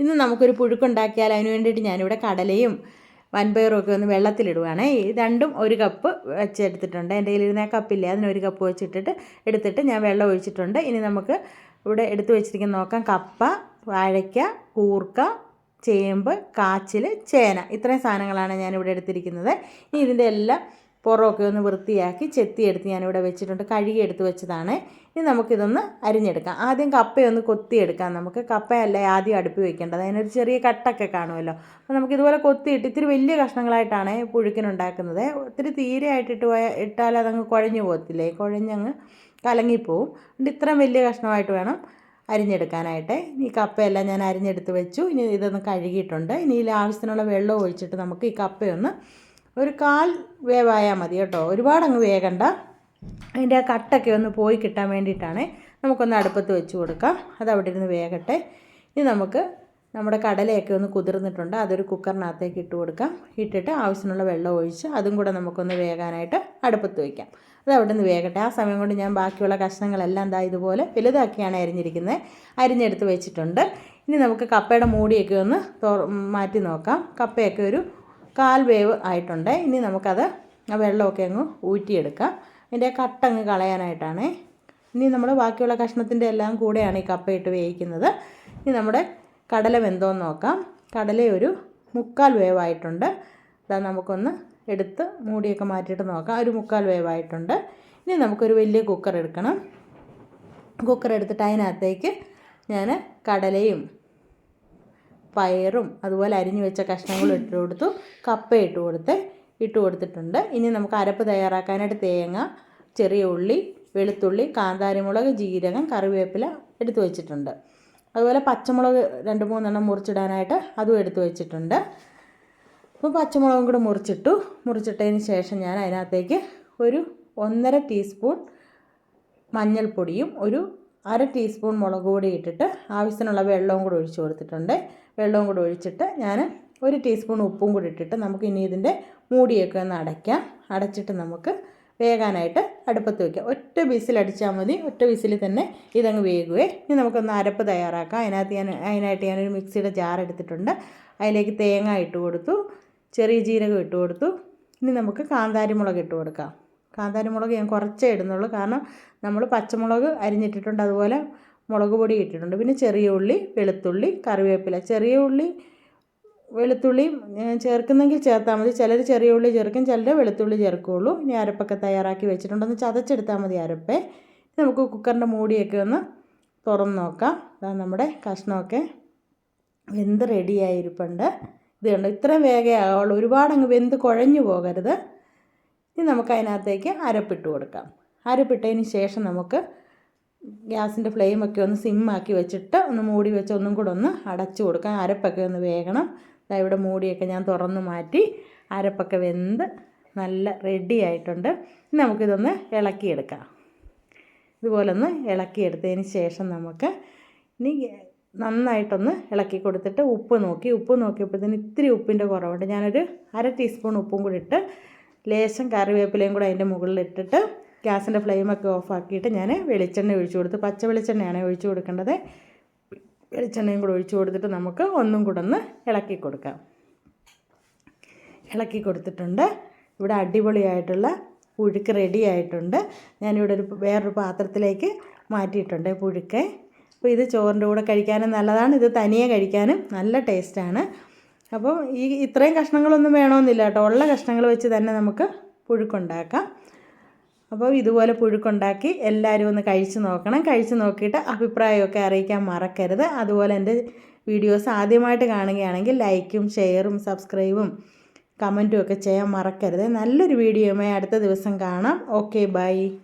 ഇന്ന് നമുക്കൊരു പുഴുക്കുണ്ടാക്കിയാൽ അതിന് വേണ്ടിയിട്ട് ഞാനിവിടെ കടലയും വൻപയറും ഒക്കെ ഒന്ന് വെള്ളത്തിലിടുവാണേ. രണ്ടും ഒരു കപ്പ് വെച്ചെടുത്തിട്ടുണ്ട്. എന്റെ കയ്യിലിരുന്ന കപ്പില്ല അതിന് ഒരു കപ്പ് വെച്ചിട്ടിട്ട് എടുത്തിട്ട് ഞാൻ വെള്ളം ഒഴിച്ചിട്ടുണ്ട്. ഇനി നമുക്ക് ഇവിടെ എടുത്തു വെച്ചിരിക്കുന്ന നോക്കാം. കപ്പ വാഴയ്ക്ക കൂർക്ക ചേമ്പ് കാച്ചിൽ ചേന. ഇത്രയും സാധനങ്ങളാണ് ഞാനിവിടെ എടുത്തിരിക്കുന്നത്. ഇനി ഇതിന്റെ എല്ലാം പുറമൊക്കെ ഒന്ന് വൃത്തിയാക്കി ചെത്തിയെടുത്ത് ഞാനിവിടെ വെച്ചിട്ടുണ്ട്. കഴുകി എടുത്ത് വെച്ചതാണ്. ഇനി നമുക്കിതൊന്ന് അരിഞ്ഞെടുക്കാം. ആദ്യം കപ്പയൊന്ന് കൊത്തിയെടുക്കാം. നമുക്ക് കപ്പയല്ല ആദ്യം അടുപ്പി വെക്കേണ്ടത്. അതിനൊരു ചെറിയ കട്ടൊക്കെ കാണുമല്ലോ. അപ്പോൾ നമുക്കിതുപോലെ കൊത്തിയിട്ട് ഇത്തിരി വലിയ കഷ്ണങ്ങളായിട്ടാണ് പുഴുക്കിനുണ്ടാക്കുന്നത്. ഒത്തിരി തീരെ ആയിട്ടിട്ട് പോയാൽ ഇട്ടാൽ അതങ്ങ് കുഴഞ്ഞു പോകത്തില്ലേ? കുഴഞ്ഞങ്ങ് കലങ്ങിപ്പോവും. അതുകൊണ്ട് ഇത്രയും വലിയ കഷ്ണമായിട്ട് വേണം അരിഞ്ഞെടുക്കാനായിട്ട്. ഈ കപ്പയെല്ലാം ഞാൻ അരിഞ്ഞെടുത്ത് വെച്ചു. ഇനി ഇതൊന്ന് കഴുകിയിട്ടുണ്ട്. ഇനി ഇതിൽ ആവശ്യത്തിനുള്ള വെള്ളം ഒഴിച്ചിട്ട് നമുക്ക് ഈ കപ്പയൊന്ന് ഒരു കാൽ വേവായാൽ മതി കേട്ടോ. ഒരുപാട് അങ്ങ് വേകണ്ട അതിന്റെ ആ കട്ടൊക്കെ ഒന്ന് പോയി കിട്ടാൻ വേണ്ടിയിട്ടാണ് നമുക്കൊന്ന് അടുപ്പത്ത് വെച്ച് കൊടുക്കാം. അത് അവിടെ ഇരുന്ന് വേകട്ടെ. ഇനി നമുക്ക് നമ്മുടെ കടലയൊക്കെ ഒന്ന് കുതിർന്നിട്ടുണ്ട്. അതൊരു കുക്കറിനകത്തേക്ക് ഇട്ട് കൊടുക്കാം. ഇട്ടിട്ട് ആവശ്യത്തിനുള്ള വെള്ളം ഒഴിച്ച് അതും കൂടെ നമുക്കൊന്ന് വേകാനായിട്ട് അടുപ്പത്ത് വയ്ക്കാം അത് അവിടെ നിന്ന് വേകട്ടെ. ആ സമയം കൊണ്ട് ഞാൻ ബാക്കിയുള്ള കഷ്ണങ്ങളെല്ലാം ദാ ഇതുപോലെ വലുതാക്കിയാണ് അരിഞ്ഞിരിക്കുന്നത്. അരിഞ്ഞെടുത്ത് വെച്ചിട്ടുണ്ട്. ഇനി നമുക്ക് കപ്പയുടെ മൂടിയൊക്കെ ഒന്ന് മാറ്റി നോക്കാം. കപ്പയൊക്കെ ഒരു കാൽ വേവ് ആയിട്ടുണ്ട്. ഇനി നമുക്കത് ആ വെള്ളമൊക്കെ അങ്ങ് ഊറ്റിയെടുക്കാം. അതിന്റെ കട്ടങ്ങ് കളയാനായിട്ടാണ്. ഇനി നമ്മൾ ബാക്കിയുള്ള കഷ്ണത്തിന്റെ എല്ലാം കൂടെയാണ് ഈ കപ്പയിട്ട് വേവിക്കുന്നത്. ഇനി നമ്മുടെ കടല വെന്തോന്ന് നോക്കാം. കടല ഒരു മുക്കാൽ വേവായിട്ടുണ്ട്. അതാ നമുക്കൊന്ന് എടുത്ത് മൂടിയൊക്കെ മാറ്റിയിട്ട് നോക്കാം. ഒരു മുക്കാൽ വേവായിട്ടുണ്ട്. ഇനി നമുക്കൊരു വലിയ കുക്കർ എടുക്കണം. കുക്കർ എടുത്തിട്ട് അതിനകത്തേക്ക് ഞാൻ കടലയും പയറും അതുപോലെ അരിഞ്ഞു വെച്ച കഷ്ണങ്ങളും ഇട്ട് കൊടുത്തു. കപ്പ ഇട്ട് കൊടുത്ത് ഇട്ട് കൊടുത്തിട്ടുണ്ട്. ഇനി നമുക്ക് അരപ്പ് തയ്യാറാക്കാനായിട്ട് തേങ്ങ ചെറിയ ഉള്ളി വെളുത്തുള്ളി കാന്താരിമുളക് ജീരകം കറിവേപ്പില എടുത്തു വെച്ചിട്ടുണ്ട്. അതുപോലെ പച്ചമുളക് രണ്ട് മൂന്നെണ്ണം മുറിച്ചിടാനായിട്ട് അതും എടുത്തു വെച്ചിട്ടുണ്ട്. അപ്പോൾ പച്ചമുളകും കൂടെ മുറിച്ചിട്ടു. മുറിച്ചിട്ടതിന് ശേഷം ഞാൻ അതിനകത്തേക്ക് ഒരു ഒന്നര ടീസ്പൂൺ മഞ്ഞൾപ്പൊടിയും ഒരു അര ടീസ്പൂൺ മുളക് പൊടി ഇട്ടിട്ട് ആവശ്യത്തിനുള്ള വെള്ളവും കൂടി ഒഴിച്ച് കൊടുത്തിട്ടുണ്ട്. വെള്ളവും കൂടി ഒഴിച്ചിട്ട് ഞാൻ ഒരു ടീസ്പൂൺ ഉപ്പും കൂടി ഇട്ടിട്ട് നമുക്ക് ഇനി ഇതിന്റെ മൂടിയൊക്കെ ഒന്ന് അടയ്ക്കാം. അടച്ചിട്ട് നമുക്ക് വേകാനായിട്ട് അടുപ്പത്ത് വയ്ക്കാം ഒറ്റ വിസിൽ അടിച്ചാൽ മതി. ഒറ്റ വിസിൽ തന്നെ ഇതങ്ങ് വേകുവേ. ഇനി നമുക്കൊന്ന് അരപ്പ് തയ്യാറാക്കാം. അതിനകത്ത് ഞാൻ അതിനായിട്ട് ഞാനൊരു മിക്സിയുടെ ജാർ എടുത്തിട്ടുണ്ട്. അതിലേക്ക് തേങ്ങ ഇട്ട് കൊടുത്തു. ചെറിയ ജീരകം ഇട്ട് കൊടുത്തു. ഇനി നമുക്ക് കാന്താരിമുളക് ഇട്ട് കൊടുക്കാം. കാന്താരിമുളക് ഞാൻ കുറച്ചേ ഇടുന്നുള്ളൂ. കാരണം നമ്മൾ പച്ചമുളക് അരിഞ്ഞിട്ടിട്ടുണ്ട്. അതുപോലെ മുളക് പൊടി ഇട്ടിട്ടുണ്ട്. പിന്നെ ചെറിയ ഉള്ളി വെളുത്തുള്ളി കറിവേപ്പില. ചെറിയ ഉള്ളി വെളുത്തുള്ളി ചേർക്കുന്നെങ്കിൽ ചേർത്താൽ മതി. ചിലർ ചെറിയ ഉള്ളി ചേർക്കും ചിലർ വെളുത്തുള്ളി ചേർക്കുകയുള്ളൂ ഇനി അരപ്പൊക്കെ തയ്യാറാക്കി വെച്ചിട്ടുണ്ടെന്ന് ചതച്ചെടുത്താൽ മതി അരപ്പേ. നമുക്ക് കുക്കറിന്റെ മൂടിയൊക്കെ ഒന്ന് തുറന്ന് നോക്കാം. അതാ നമ്മുടെ കഷ്ണമൊക്കെ വെന്ത് റെഡിയായിരിപ്പുണ്ട് ഇത് കണ്ടോ? ഇത്രയും വേഗമേ ഒരുപാടങ്ങ് വെന്ത് കുഴഞ്ഞു പോകരുത്. ഇനി നമുക്ക് അതിനകത്തേക്ക് അരപ്പിട്ട് കൊടുക്കാം. അരപ്പിട്ടതിന് ശേഷം നമുക്ക് ഗ്യാസിന്റെ ഫ്ലെയിമൊക്കെ ഒന്ന് സിമ്മാക്കി വെച്ചിട്ട് ഒന്ന് മൂടി വെച്ച് ഒന്നും കൂടെ ഒന്ന് അടച്ചു കൊടുക്കാം. അരപ്പൊക്കെ ഒന്ന് വേകണം. ഇവിടെ മൂടിയൊക്കെ ഞാൻ തുറന്ന് മാറ്റി അരപ്പൊക്കെ വെന്ത് നല്ല റെഡി ആയിട്ടുണ്ട്. നമുക്കിതൊന്ന് ഇളക്കിയെടുക്കാം. ഇതുപോലൊന്ന് ഇളക്കിയെടുത്തതിന് ശേഷം നമുക്ക് ഇനി നന്നായിട്ടൊന്ന് ഇളക്കി കൊടുത്തിട്ട് ഉപ്പ് നോക്കി. ഉപ്പ് നോക്കിയപ്പോഴത്തേന് ഇത്തിരി ഉപ്പിന്റെ കുറവുണ്ട്. ഞാനൊരു അര ടീസ്പൂൺ ഉപ്പും കൂടി ഇട്ട് ലേശം കറിവേപ്പിലയും കൂടെ അതിന്റെ മുകളിൽ ഇട്ടിട്ട് ഗ്യാസിന്റെ ഫ്ലെയിമൊക്കെ ഓഫാക്കിയിട്ട് ഞാൻ വെളിച്ചെണ്ണ ഒഴിച്ചു കൊടുത്ത്. പച്ച വെളിച്ചെണ്ണയാണ് ഒഴിച്ചു കൊടുക്കേണ്ടത്. വെളിച്ചെണ്ണയും കൂടെ ഒഴിച്ചു കൊടുത്തിട്ട് നമുക്ക് ഒന്നും കൂടെ ഒന്ന് ഇളക്കി കൊടുക്കാം. ഇളക്കി കൊടുത്തിട്ടുണ്ട്. ഇവിടെ അടിപൊളിയായിട്ടുള്ള പുഴുക്ക് റെഡി ആയിട്ടുണ്ട്. ഞാനിവിടെ ഒരു വേറൊരു പാത്രത്തിലേക്ക് മാറ്റിയിട്ടുണ്ട് പുഴുക്ക്. അപ്പോൾ ഇത് ചോറിന്റെ കൂടെ കഴിക്കാനും നല്ലതാണ്. ഇത് തനിയെ കഴിക്കാനും നല്ല ടേസ്റ്റാണ് അപ്പോൾ ഈ ഇത്രയും കഷ്ണങ്ങളൊന്നും വേണമെന്നില്ല കേട്ടോ. ഉള്ള കഷ്ണങ്ങൾ വെച്ച് തന്നെ നമുക്ക് പുഴുക്കുണ്ടാക്കാം. അപ്പോൾ ഇതുപോലെ പുഴുക്കുണ്ടാക്കി എല്ലാവരും ഒന്ന് കഴിച്ച് നോക്കണം. കഴിച്ച് നോക്കിയിട്ട് അഭിപ്രായമൊക്കെ അറിയിക്കാൻ മറക്കരുത്. അതുപോലെ എന്റെ വീഡിയോസ് ആദ്യമായിട്ട് കാണുകയാണെങ്കിൽ ലൈക്കും ഷെയറും സബ്സ്ക്രൈബും കമന്റും ഒക്കെ ചെയ്യാൻ മറക്കരുത്. നല്ലൊരു വീഡിയോയുമായി അടുത്ത ദിവസം കാണാം. Okay bye.